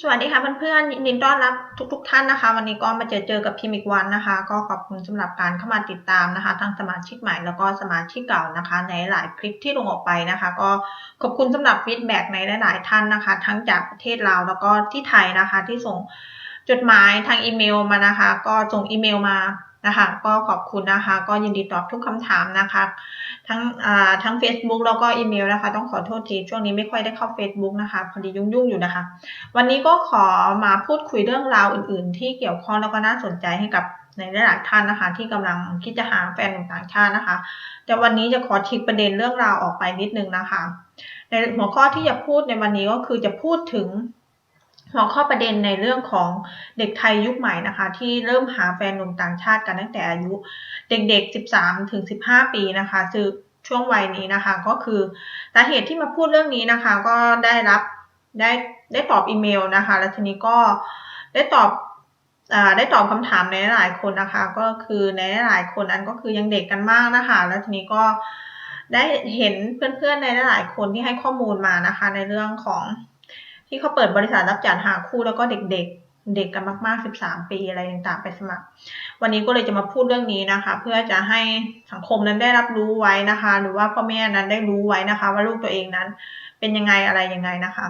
สวัสดีค่ะเพื่อนๆยินดีต้อนรับทุกๆทท่านนะคะ วันนี้ก็มาเจอเจอกับพิมอีกวันนะคะ ก็ขอบคุณสำหรับการเข้ามาติดตามนะคะทั้งสมาชิกใหม่แล้วก็สมาชิกเก่านะคะ ในหลายคลิปที่ลงออกไปนะคะ ก็ขอบคุณสำหรับฟีดแบ็กในหลาย ๆ ท่านนะคะ ทั้งจากประเทศลาวแล้วก็ที่ไทยนะคะ ที่ส่งจดหมายทางอีเมลมานะคะ ก็ส่งอีเมลมานะคะ ก็ขอบคุณนะคะ ก็ยินดีตอบทุกคำถามนะคะ ทั้งอ่าทั้ง Facebook แล้วก็อีเมลนะคะ ต้องขอโทษทีช่วงนี้ไม่ค่อยได้เข้า Facebook นะคะ พอดียุ่งๆอยู่นะคะ วันนี้ก็ขอมาพูดคุยเรื่องราวอื่น ๆ ที่เกี่ยวข้องแล้วก็น่าสนใจให้กับในหลายท่านนะคะ ที่กำลังคิดจะหาแฟนหนุ่มต่างชาตินะคะ แต่วันนี้จะขอทิ้งประเด็นเรื่องราวออกไปนิดนึงนะคะ ในหัวข้อที่จะพูดในวันนี้ก็คือจะพูดถึง หัวข้อประเด็นในเรื่องของเด็กไทยยุคใหม่นะคะ ที่เริ่มหาแฟนหนุ่มต่างชาติกันตั้งแต่อายุ เด็กๆ 13ถึง15 ปีนะคะคือช่วงวัยนี้นะคะ ก็คือสาเหตุที่มาพูดเรื่องนี้นะคะ ก็ได้รับได้ได้ตอบอีเมลนะคะ แล้วทีนี้ก็ได้ตอบอได้ตอบคำถามในหลายคนนะคะ ก็คือในหลายคนนั้นก็คือยังเด็กกันมากนะคะ แล้วทีนี้ก็ได้เห็นเพื่อนๆในหลายคนที่ให้ข้อมูลมานะคะ ในเรื่องของ ที่เขาเปิดบริษัทรับจัดหาคู่แล้วก็เด็กๆ เด็กกันมากๆ 13 ปีอะไรต่างๆ ไปสมัคร วันนี้ก็เลยจะมาพูดเรื่องนี้นะคะ เพื่อจะให้สังคมนั้นได้รับรู้ไว้นะคะ หรือว่าพ่อแม่นั้นได้รู้ไว้นะคะ ว่าลูกตัวเองนั้นเป็นยังไงอะไรยังไงนะคะ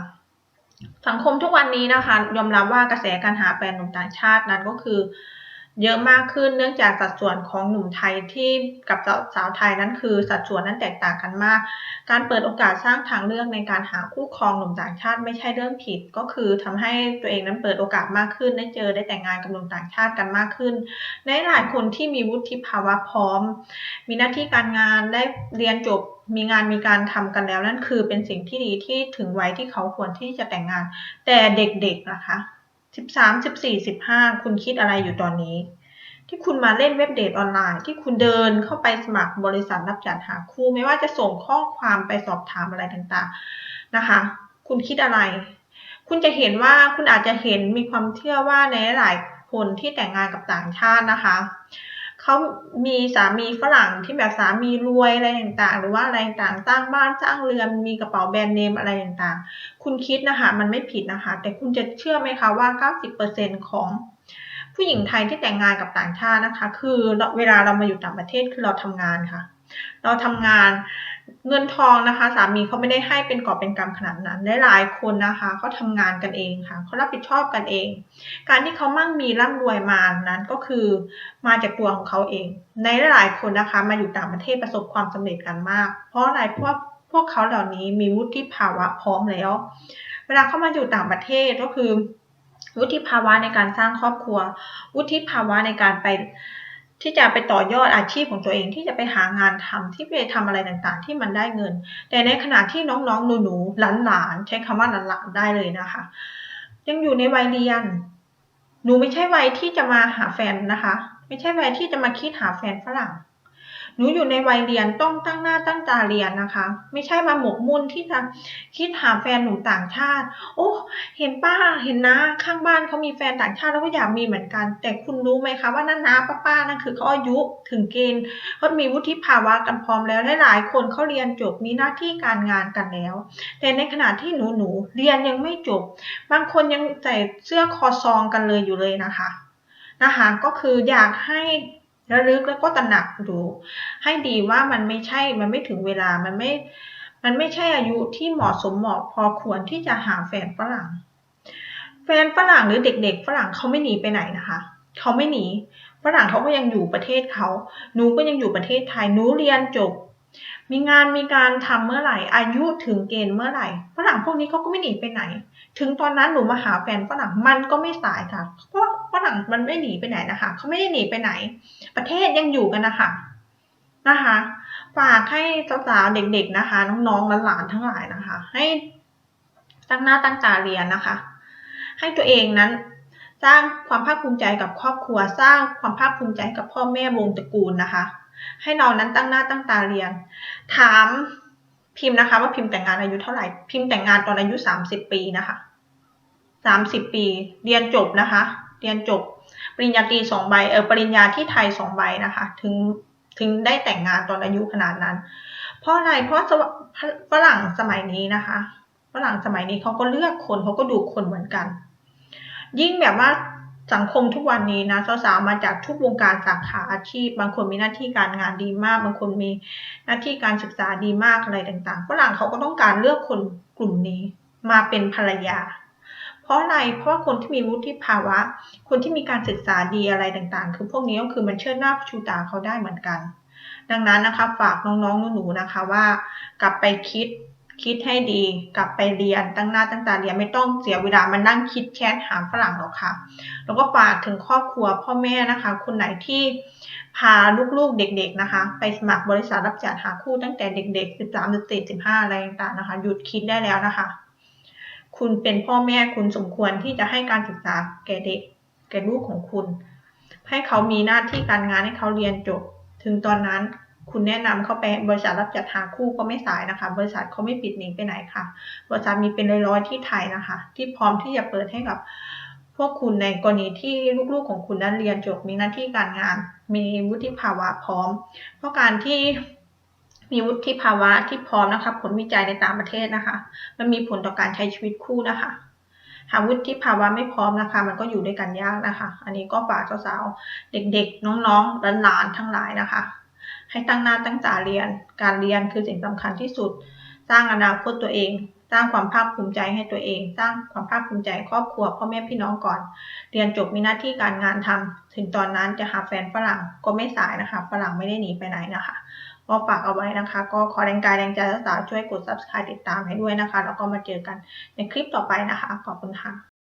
สังคมทุกวันนี้นะคะ ยอมรับว่ากระแสการหาแฟนหนุ่มต่างชาตินั้นก็คือ เยอะมากขึ้นเนื่องจากสัดส่วนของหนุ่มไทยที่กับสาวไทยนั้นคือสัดส่วนนั้นแตกต่างกันมาก การเปิดโอกาสสร้างทางเลือกในการหาคู่ครองหนุ่มต่างชาติไม่ใช่เรื่องผิด ก็คือทำให้ตัวเองนั้นเปิดโอกาสมากขึ้นได้เจอได้แต่งงานกับหนุ่มต่างชาติกันมากขึ้น ในหลายคนที่มีวุฒิภาวะพร้อม มีหน้าที่การงานได้เรียนจบมีงานมีการทำกันแล้วนั่นคือเป็นสิ่งที่ดีที่ถึงไว้ที่เขาควรที่จะแต่งงาน แต่เด็กๆนะคะ สิบสามสิบสี่สิบห้าคุณคิดอะไรอยู่ตอนนี้ ที่คุณมาเล่นเว็บเดทออนไลน์ ที่คุณเดินเข้าไปสมัครบริษัทรับจัดหาคู่ไม่ว่าจะส่งข้อความไปสอบถามอะไรต่างๆนะคะ คุณคิดอะไร คุณจะเห็นว่าคุณอาจจะเห็นมีความเชื่อว่าในหลายคนที่แต่งงานกับต่างชาตินะคะ เขามีสามีฝรั่งที่แบบสามีรวยอะไรต่างๆ หรือว่าอะไรต่างๆสร้างบ้านสร้างเรือนมีกระเป๋าแบรนด์เนมอะไรต่างๆ คุณคิดนะคะมันไม่ผิดนะคะ แต่คุณจะเชื่อไหมคะว่า 90%ของผู้หญิงไทยที่แต่งงานกับต่างชาตินะคะ คือเวลาเรามาอยู่ต่างประเทศคือเราทำงานค่ะ เราทำงาน เงินทองนะคะ สามีเขาไม่ได้ให้เป็นกอบเป็นกำขนาดนั้นหลายคนนะคะเขาทำงานกันเองค่ะเขารับผิดชอบกันเอง การที่เขามั่งมีร่ำรวยมานั้นก็คือมาจากตัวของเขาเอง ในหลายคนนะคะ มาอยู่ต่างประเทศประสบความสำเร็จกันมาก เพราะอะไรเพราะพวกเขาเหล่านี้มีวุฒิภาวะพร้อมแล้ว เวลาเขามาอยู่ต่างประเทศก็คือ วุฒิภาวะในการสร้างครอบครัว วุฒิภาวะในการไป ที่จะไปต่อยอดอาชีพของตัวเองที่จะไปหางานทำที่ไปทำอะไรต่างๆ ที่มันได้เงิน แต่ในขณะที่น้องๆหนูๆหลานๆใช้คำว่าหลานๆได้เลยนะคะ ยังอยู่ในวัยเรียน หนูไม่ใช่วัยที่จะมาหาแฟนนะคะ ไม่ใช่วัยที่จะมาคิดหาแฟนฝรั่ง หนูอยู่ในวัยเรียนต้องตั้งหน้าตั้งตาเรียนนะคะ ไม่ใช่มาหมกมุ่นที่จะคิดหาแฟนหนุ่มต่างชาติ โอ้เห็นป้าเห็นนะข้างบ้านเขามีแฟนต่างชาติแล้วก็อยากมีเหมือนกัน แต่คุณรู้ไหมคะว่านั่นนะป้าป้านั่นคือเขาอายุถึงเกณฑ์เขามีวุฒิภาวะกันพร้อมแล้วหลายๆคนเขาเรียนจบมีหน้าที่การงานกันแล้ว แต่ในขณะที่หนูหนูเรียนยังไม่จบ บางคนยังใส่เสื้อคอซองกันเลยอยู่เลยนะคะนะคะก็คืออยากให้ ระลึกแล้วก็ตระหนักดูให้ดีว่ามันไม่ใช่ มันไม่ถึงเวลา มันไม่ มันไม่ใช่อายุที่เหมาะสมเหมาะพอควรที่จะหาแฟนฝรั่ง แฟนฝรั่งหรือเด็ก ๆ ฝรั่งเขาไม่หนีไปไหนนะคะ เขาไม่หนี ฝรั่งเขาก็ยังอยู่ประเทศเขา หนูก็ยังอยู่ประเทศไทย หนูเรียนจบ มีงานมีการทำเมื่อไหร่ อายุถึงเกณฑ์เมื่อไหร่ ฝรั่งพวกนี้เขาก็ไม่หนีไปไหน ถึงตอนนั้นหนูมาหาแฟนฝรั่งมันก็ไม่สายค่ะ เพราะ ฝรั่งมันไม่หนีไปไหนนะคะเขาไม่ได้หนีไปไหน ประเทศยังอยู่กันนะคะนะคะฝากให้สาวๆเด็กๆนะคะ น้องๆหลานๆทั้งหลายนะคะ ให้ตั้งหน้าตั้งตาเรียนนะคะ ให้ตัวเองนั้น สร้างความภาคภูมิใจกับครอบครัว สร้างความภาคภูมิใจกับพ่อแม่วงตระกูลนะคะ ให้เรานั้นตั้งหน้าตั้งตาเรียน ถามพิมพ์นะคะ ว่าพิมพ์แต่งงานอายุเท่าไหร่พิมพ์แต่งงานตอนอายุสามสิบปีนะคะสามสิบปี เรียนจบนะคะ เรียนจบปริญญาตรีสองใบเออปริญญาที่ไทยสองใบนะคะ ถึงถึงได้แต่งงานตอนอายุขนาดนั้น เพราะอะไรเพราะฝรั่งสมัยนี้นะคะฝรั่งสมัยนี้เขาก็เลือกคนเขาก็ดูคนเหมือนกัน ยิ่งแบบว่าสังคมทุกวันนี้นะสาวๆมาจากทุกวงการสาขาอาชีพ บางคนมีหน้าที่การงานดีมาก บางคนมีหน้าที่การศึกษาดีมากอะไรต่างๆฝรั่งเขาก็ต้องการเลือกคนกลุ่มนี้มาเป็นภรรยา เพราะอะไร เพราะว่าคนที่มีวุฒิภาวะ คนที่มีการศึกษาดีอะไรต่างๆ คือพวกนี้ก็คือมันเชิดหน้าชูตาเขาได้เหมือนกัน ดังนั้นนะคะฝากน้องๆหนูๆนะคะว่า กลับไปคิดคิดให้ดีกลับไปเรียนตั้งหน้าตั้งตาเรียนไม่ต้องเสียเวลามานั่งคิดแชทหาฝรั่งหรอกค่ะ แล้วก็ฝากถึงครอบครัวพ่อแม่นะคะ คนไหนที่พาลูกๆเด็กๆนะคะ ไปสมัครบริษัทรับจัดหาคู่ตั้งแต่เด็ก ๆ 13 14 15 อะไรต่างๆนะคะ หยุดคิดได้แล้วนะคะ คุณเป็นพ่อแม่คุณสมควรที่จะให้การศึกษาแก่เด็ก แก่ลูกของคุณ ให้เขามีหน้าที่การงานให้เขาเรียนจบ ถึงตอนนั้นคุณแนะนำเขาไปบริษัทรับจัดหาคู่ก็ไม่สายนะคะ บริษัทเขาไม่ปิดหนีไปไหนค่ะ บริษัทมีเป็นร้อยๆที่ไทยนะคะ ที่พร้อมที่จะเปิดให้กับ พวกคุณในกรณีที่ลูกๆของคุณนั้นเรียนจบมีหน้าที่การงาน มีวุฒิภาวะพร้อม เพราะการที่ มีวุฒิภาวะที่พร้อมนะคะ ผลวิจัยในต่างประเทศนะคะ มันมีผลต่อการใช้ชีวิตคู่นะคะ หากวุฒิภาวะไม่พร้อมนะคะ มันก็อยู่ด้วยกันยากนะคะ อันนี้ก็ฝากสาวๆ เด็กๆ น้องๆหลานๆทั้งหลายนะคะ ให้ตั้งหน้าตั้งตาเรียน การเรียนคือสิ่งสำคัญที่สุด สร้างอนาคตตัวเองสร้างความภาคภูมิใจให้ตัวเอง สร้างความภาคภูมิใจครอบครัวพ่อแม่พี่น้องก่อน เรียนจบมีหน้าที่การงานทำถึงตอนนั้นจะหาแฟนฝรั่งก็ไม่สายนะคะ ฝรั่งไม่ได้หนีไปไหนนะคะ ก็ฝากเอาไว้นะคะ ก็ขอแรงกายแรงใจสาวๆช่วยกด subscribe ติดตามให้ด้วยนะคะ แล้วก็มาเจอกันในคลิปต่อไปนะคะ ขอบคุณค่ะ